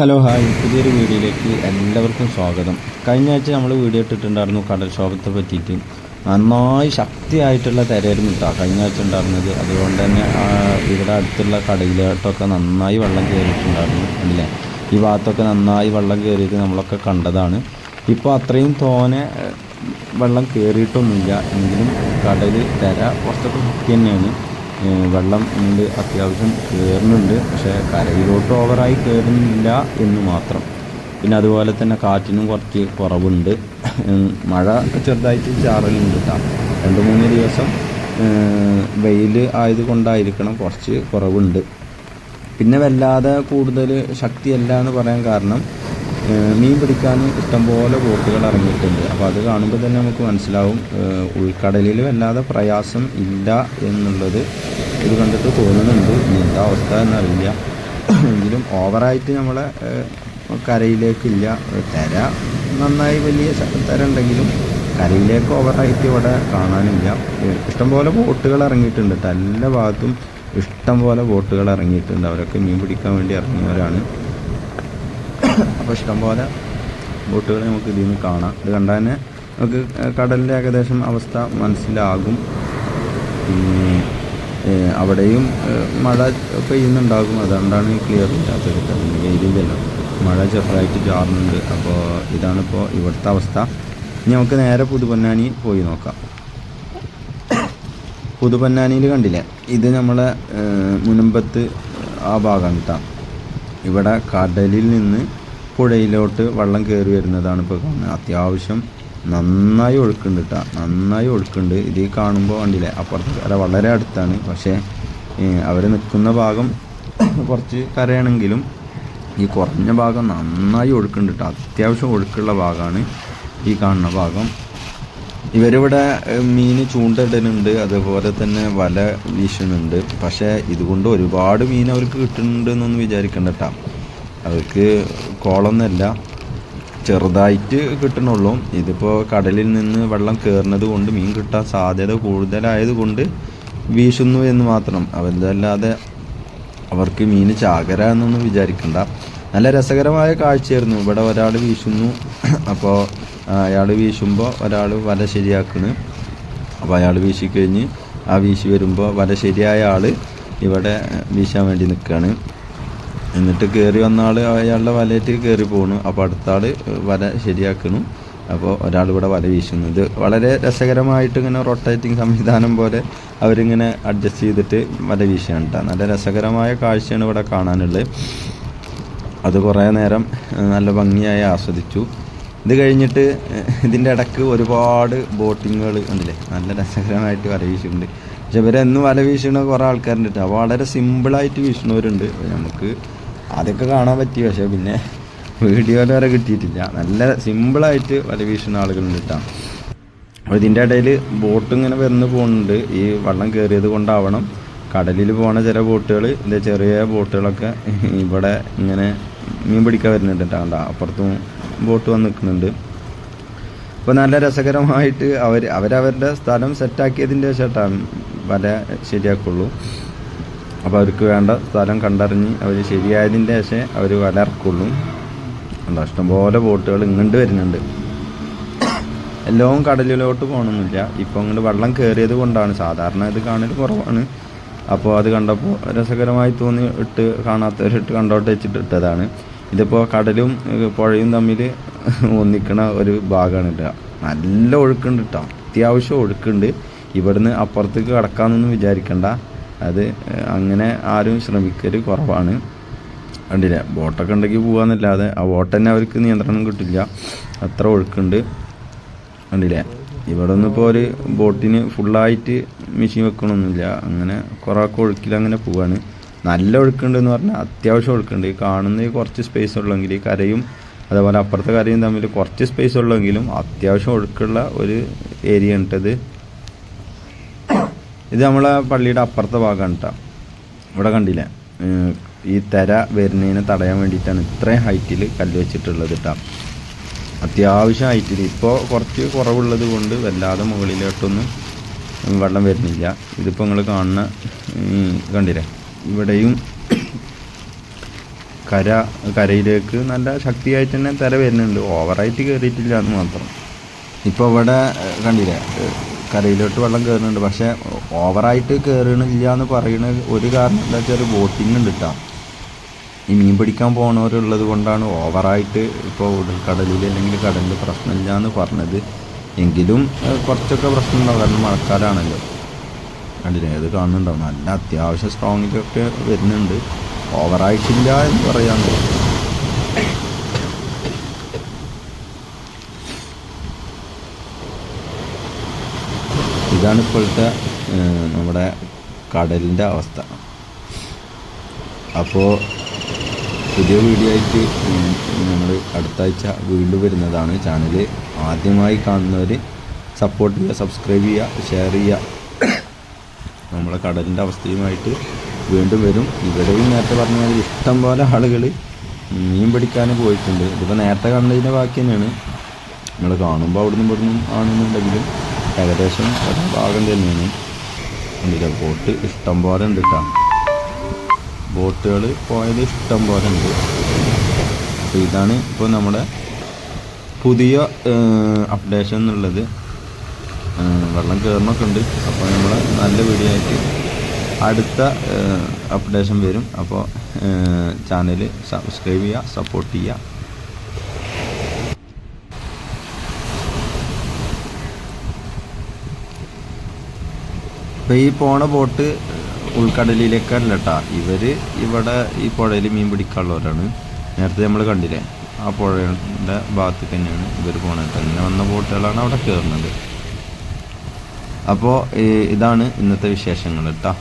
Hello hi. പുതിയൊരു വീഡിയോയിലേക്ക് എല്ലാവർക്കും സ്വാഗതം. കഴിഞ്ഞ ആഴ്ച നമ്മൾ വീഡിയോ ഇട്ടിട്ടുണ്ടായിരുന്നു കടൽക്ഷോഭത്തെ പറ്റിയിട്ട്. നന്നായി ശക്തിയായിട്ടുള്ള തിരയായിരുന്നു കേട്ടോ കഴിഞ്ഞ ആഴ്ച ഉണ്ടായിരുന്നത്. അതുകൊണ്ട് തന്നെ ഇവിടെ അടുത്തുള്ള കടയിലോട്ടൊക്കെ നന്നായി വെള്ളം കയറിയിട്ടുണ്ടായിരുന്നു. അല്ലേ? ഈ ഭാഗത്തൊക്കെ നന്നായി വെള്ളം കയറിയത് നമ്മളൊക്കെ കണ്ടതാണ്. ഇപ്പോൾ അത്രയും തോനെ വെള്ളം കയറിയിട്ടൊന്നുമില്ല. എങ്കിലും കടൽ തിര കുറച്ചൊക്കെ ശക്തി തന്നെയാണ്. വെള്ളം ഉണ്ട് അത്യാവശ്യം കയറുന്നുണ്ട്. പക്ഷേ കരയിലോട്ട് ഓവറായി കയറുന്നില്ല എന്ന് മാത്രം. പിന്നെ അതുപോലെ തന്നെ കാറ്റിനും കുറച്ച് കുറവുണ്ട്. മഴ ചെറുതായിട്ട് ചാറലുണ്ട് കേട്ടോ രണ്ട് മൂന്ന് ദിവസം വെയിൽ ആയതുകൊണ്ടായിരിക്കണം കുറച്ച് കുറവുണ്ട്. പിന്നെ വല്ലാതെ കൂടുതൽ ശക്തിയല്ല എന്ന് പറയാൻ കാരണം മീൻ പിടിക്കാൻ ഇഷ്ടംപോലെ ബോട്ടുകൾ ഇറങ്ങിയിട്ടുണ്ട്. അപ്പോൾ അത് കാണുമ്പോൾ തന്നെ നമുക്ക് മനസ്സിലാവും ഉൾക്കടലിൽ വല്ലാതെ പ്രയാസം ഇല്ല എന്നുള്ളത് ഇത് കണ്ടിട്ട് തോന്നുന്നുണ്ട്. എന്താ അവസ്ഥ എന്നറിയില്ല. എങ്കിലും ഓവറായിട്ട് നമ്മളെ കരയിലേക്കില്ല. തിര നന്നായി വലിയ തര ഉണ്ടെങ്കിലും കരയിലേക്ക് ഓവറായിട്ട് ഇവിടെ കാണാനില്ല. ഇഷ്ടംപോലെ ബോട്ടുകൾ ഇറങ്ങിയിട്ടുണ്ട്. ട്ടോ. എല്ലാ ഭാഗത്തും ഇഷ്ടംപോലെ ബോട്ടുകൾ ഇറങ്ങിയിട്ടുണ്ട്. അവരൊക്കെ മീൻ പിടിക്കാൻ വേണ്ടി ഇറങ്ങിയവരാണ്. അപ്പോൾ ഇഷ്ടംപോലെ ബോട്ടുകൾ നമുക്ക് ഇതിൽ നിന്ന് കാണാം. ഇത് കണ്ടാൽ തന്നെ നമുക്ക് കടലിന്റെ ഏകദേശം അവസ്ഥ മനസ്സിലാകും. പിന്നെ അവിടെയും മഴ പെയ്യുന്നുണ്ടാകും. അതുകൊണ്ടാണ് ക്ലിയർ ഇല്ലാത്തത്. വെയിലില്ലല്ലോ. മഴ ചെറുതായിട്ട് ചാറുന്നുണ്ട്. അപ്പോൾ ഇതാണിപ്പോൾ ഇവിടുത്തെ അവസ്ഥ. ഇനി നമുക്ക് നേരെ പുതുപൊന്നാനി പോയി നോക്കാം. പുതുപൊന്നാനിയിൽ കണ്ടില്ലേ? ഇത് നമ്മളെ മുനമ്പത്ത് ആ ഭാഗം കേട്ടോ ഇവിടെ കടലിൽ നിന്ന് പുഴയിലോട്ട് വെള്ളം കയറി വരുന്നതാണ് ഇപ്പോൾ കാണുന്നത്. അത്യാവശ്യം നന്നായി ഒഴുക്കുണ്ട് കേട്ടോ നന്നായി ഒഴുക്കുണ്ട്. ഇത് കാണുമ്പോൾ കണ്ടില്ലേ? അപ്പുറത്ത് കര വളരെ അടുത്താണ്. പക്ഷേ അവർ നിൽക്കുന്ന ഭാഗം കുറച്ച് കരയാണെങ്കിലും ഈ കുറഞ്ഞ ഭാഗം നന്നായി ഒഴുക്കുണ്ട് കേട്ടോ അത്യാവശ്യം ഒഴുക്കുള്ള ഭാഗമാണ് ഈ കാണുന്ന ഭാഗം. ഇവരിവിടെ ഏഹ്, മീന് ചൂണ്ടയിടുന്നുണ്ട് അതുപോലെ തന്നെ വല വീശുന്നുണ്ട്. പക്ഷേ ഇതുകൊണ്ട് ഒരുപാട് മീൻ അവർക്ക് കിട്ടുന്നുണ്ട് എന്നൊന്നും വിചാരിക്കണ്ട അവർക്ക് കോളൊന്നല്ല ചെറുതായിട്ട് കിട്ടണുള്ളൂ. ഇതിപ്പോൾ കടലിൽ നിന്ന് വെള്ളം കയറുന്നത് കൊണ്ട് മീൻ കിട്ടാൻ സാധ്യത കൂടുതലായത് കൊണ്ട് വീശുന്നു എന്ന് മാത്രം. അവരല്ലാതെ അവർക്ക് മീൻ ചാകര എന്നൊന്നും വിചാരിക്കണ്ട. നല്ല രസകരമായ കാഴ്ചയായിരുന്നു. ഇവിടെ ഒരാൾ വീശുന്നു. അപ്പോൾ അയാൾ വീശുമ്പോൾ ഒരാൾ വല ശരിയാക്കണ്. അപ്പോൾ അയാൾ വീശിക്കഴിഞ്ഞ് ആ വീശി വരുമ്പോൾ വല ശരിയായ ആൾ ഇവിടെ വീശാൻ വേണ്ടി നിൽക്കുകയാണ് എന്നിട്ട് കയറി വന്ന ആൾ അയാളുടെ വലയിട്ട് കയറി പോകണു അപ്പോൾ അടുത്ത ആൾ വല ശരിയാക്കണു. അപ്പോൾ ഒരാൾ ഇവിടെ വല വീശുന്നു. ഇത് വളരെ രസകരമായിട്ട് ഇങ്ങനെ റൊട്ടേറ്റിംഗ് സംവിധാനം പോലെ അവരിങ്ങനെ അഡ്ജസ്റ്റ് ചെയ്തിട്ട് വല വീശുകയാണ് കേട്ടോ നല്ല രസകരമായ കാഴ്ചയാണ് ഇവിടെ കാണാനുള്ളത്. അത് കുറേ നേരം നല്ല ഭംഗിയായി ആസ്വദിച്ചു. ഇത് കഴിഞ്ഞിട്ട് ഇതിന്റെ ഇടയ്ക്ക് ഒരുപാട് ബോട്ടിങ്ങുകൾ ഉണ്ടല്ലേ നല്ല രസകരമായിട്ട് വല വീശുന്നുണ്ട് പക്ഷെ ഇവരെന്നും വല വീശുന്ന കുറേ ആൾക്കാരുണ്ട് കേട്ടോ. വളരെ സിമ്പിളായിട്ട് വീശുന്നവരുണ്ട്. നമുക്ക് അതൊക്കെ കാണാൻ പറ്റി. പക്ഷേ പിന്നെ വീഡിയോയിൽ വരെ കിട്ടിയിട്ടില്ല. നല്ല സിമ്പിളായിട്ട് വല വീശുന്ന ആളുകളുണ്ട് കേട്ടോ. അപ്പോൾ ഇതിന്റെ ഇടയിൽ ബോട്ട് ഇങ്ങനെ വന്ന് പോകുന്നുണ്ട്. ഈ വള്ളം കയറിയത് കൊണ്ടാവണം. കടലിൽ പോണ ചില ബോട്ടുകൾ ചെറിയ ബോട്ടുകളൊക്കെ ഇവിടെ ഇങ്ങനെ മീൻ പിടിക്കാൻ വരുന്നുണ്ട് കേട്ടോ. അപ്പുറത്തും ബോട്ട് വന്ന് നിൽക്കുന്നുണ്ട് അപ്പോൾ നല്ല രസകരമായിട്ട് അവർ അവരവരുടെ സ്ഥലം സെറ്റാക്കിയതിന്റെ ശേഷമാണ് വല ശരിയാക്കുള്ളൂ. അപ്പോൾ അവർക്ക് വേണ്ട സ്ഥലം കണ്ടറിഞ്ഞ് അവർ ശരിയായതിന്റെ ശേഷം അവർ വല ഇറക്കുള്ളൂ. എന്താ ഇഷ്ടംപോലെ ബോട്ടുകൾ ഇങ്ങോട്ട് വരുന്നുണ്ട്. എല്ലാം കടലിലോട്ട് പോകണമെന്നില്ല ഇപ്പോൾ അങ്ങോട്ട് വെള്ളം കയറിയത് കൊണ്ടാണ്. സാധാരണ ഇത് കാണൽ കുറവാണ്. അപ്പോൾ അത് കണ്ടപ്പോൾ രസകരമായി തോന്നി ഇട്ട് കാണാത്തവരിട്ട് കണ്ടോട്ട് വെച്ചിട്ട് ഇട്ടതാണ്. ഇതിപ്പോൾ കടലും പുഴയും തമ്മിൽ ഒന്നിക്കണ ഒരു ഭാഗമാണ് ഇട്ടുക നല്ല ഒഴുക്കുണ്ട് കേട്ടോ അത്യാവശ്യം ഒഴുക്കുണ്ട്. ഇവിടുന്ന് അപ്പുറത്തേക്ക് കടക്കാമെന്നൊന്നും വിചാരിക്കണ്ട. അത് അങ്ങനെ ആരും ശ്രമിക്കൽ കുറവാണ്. കണ്ടില്ല? ബോട്ടൊക്കെ ഉണ്ടെങ്കിൽ പോകാന്നല്ലാതെ ആ ബോട്ട് തന്നെ അവർക്ക് നിയന്ത്രണം കിട്ടില്ല. അത്ര ഒഴുക്കുണ്ട്. കണ്ടില്ലേ? ഇവിടെ ഒന്നും ഇപ്പോൾ ഒരു ബോട്ടിന് ഫുള്ളായിട്ട് മെഷീൻ വെക്കണമൊന്നുമില്ല അങ്ങനെ കുറേ ഒക്കെ ഒഴുക്കിൽ അങ്ങനെ പോവാണ്. നല്ല ഒഴുക്കുണ്ട് എന്ന് പറഞ്ഞാൽ അത്യാവശ്യം ഒഴുക്കുണ്ട്. ഈ കാണുന്ന കുറച്ച് സ്പേസ് ഉള്ളെങ്കിൽ ഈ കരയും അതേപോലെ അപ്പുറത്തെ കരയും തമ്മിൽ കുറച്ച് സ്പേസ് ഉള്ളെങ്കിലും അത്യാവശ്യം ഒഴുക്കുള്ള ഒരു ഏരിയ ഉണ്ടത് ഇത് നമ്മളെ പള്ളിയുടെ അപ്പുറത്തെ ഭാഗമാണ് കേട്ടോ ഇവിടെ കണ്ടില്ലേ? ഈ തിര വരുന്നതിനെ തടയാൻ വേണ്ടിയിട്ടാണ് ഇത്രയും ഹൈറ്റിൽ കല്ല് വെച്ചിട്ടുള്ളത് കേട്ടോ അത്യാവശ്യം ഹൈറ്റിൽ ഇപ്പോൾ കുറച്ച് കുറവുള്ളത് കൊണ്ട് വല്ലാതെ മുകളിലോട്ടൊന്നും വെള്ളം വരുന്നില്ല. ഇതിപ്പോൾ നിങ്ങൾ കാണുന്ന കണ്ടില്ലേ? ഇവിടെയും കര കരയിലേക്ക് നല്ല ശക്തിയായിട്ട് തന്നെ തര വരുന്നുണ്ട്. ഓവറായിട്ട് കയറിയിട്ടില്ല എന്ന് മാത്രം. ഇപ്പോൾ ഇവിടെ കണ്ടില്ലേ കരയിലോട്ട് വെള്ളം കയറുന്നുണ്ട് പക്ഷേ ഓവറായിട്ട് കയറണില്ല എന്ന് പറയുന്ന ഒരു കാരണം എന്താ വെച്ചാൽ ബോട്ടിങ് ഉണ്ട് കേട്ടോ ഈ മീൻ പിടിക്കാൻ പോണവരുള്ളത് കൊണ്ടാണ് ഓവറായിട്ട് ഇപ്പോൾ ഉടൽക്കടലിൽ അല്ലെങ്കിൽ കടലിൽ പ്രശ്നമില്ല എന്ന് പറഞ്ഞത്. എങ്കിലും കുറച്ചൊക്കെ പ്രശ്നമുണ്ടാവും കാരണം മഴക്കാലമാണല്ലോ കണ്ടില്ലേ ഇത് കാണുന്നുണ്ടാവും. നല്ല അത്യാവശ്യം സ്ട്രോങ്ങിലൊക്കെ വരുന്നുണ്ട്. ഓവറായിട്ടില്ല എന്ന് പറയാൻ ഇതാണ് ഇപ്പോഴത്തെ നമ്മുടെ കടലിന്റെ അവസ്ഥ. അപ്പോൾ പുതിയ വീഡിയോ ആയിട്ട് നമ്മൾ അടുത്ത ആഴ്ച വീണ്ടും വരുന്നതാണ്. ചാനൽ ആദ്യമായി കാണുന്നവർ സപ്പോർട്ട് ചെയ്യുക സബ്സ്ക്രൈബ് ചെയ്യുക ഷെയർ ചെയ്യുക. നമ്മളെ കടലിന്റെ അവസ്ഥയുമായിട്ട് വീണ്ടും വരും. ഇവിടെയും നേരത്തെ പറഞ്ഞ മാതിരി ഇഷ്ടം പോലെ ആളുകൾ മീൻ പിടിക്കാൻ പോയിട്ടുണ്ട്. ഇതിപ്പോൾ നേരത്തെ കണ്ടതിന്റെ ബാക്കി തന്നെയാണ്. നമ്മൾ കാണുമ്പോൾ അവിടുന്ന് ഇവിടുന്നും ആണെന്നുണ്ടെങ്കിലും ഏകദേശം ഒരു ഭാഗം തന്നെയാണ്. കണ്ടില്ല ബോട്ട് ഇഷ്ടം പോലെ ഉണ്ട് കേട്ടോ ബോട്ടുകൾ പോയത് ഇഷ്ടം പോലെ ഉണ്ട്. അപ്പോൾ ഇതാണ് ഇപ്പോൾ നമ്മുടെ പുതിയ അപ്ഡേഷൻ എന്നുള്ളത്. വെള്ളം കയറണമൊക്കെ ഉണ്ട് അപ്പോൾ നമ്മൾ നല്ല വീഡിയോ ആയിട്ട് അടുത്ത അപ്ഡേഷൻ വരും. അപ്പോൾ ചാനൽ സബ്സ്ക്രൈബ് ചെയ്യുക സപ്പോർട്ട് ചെയ്യുക. ഇപ്പോൾ ഈ പോണ ബോട്ട് ഉൾക്കടലിലേക്കല്ല കേട്ടാ ഇവർ ഇവിടെ ഈ പുഴയിൽ മീൻ പിടിക്കാനുള്ളവരാണ്. നേരത്തെ നമ്മൾ കണ്ടില്ലേ? ആ പുഴയുടെ ഭാഗത്ത് തന്നെയാണ് ഇവർ പോണത്. അങ്ങനെ വന്ന ബോട്ടുകളാണ് അവിടെ കയറുന്നത് അപ്പോൾ ഇതാണ് ഇന്നത്തെ വിശേഷങ്ങൾ കേട്ടോ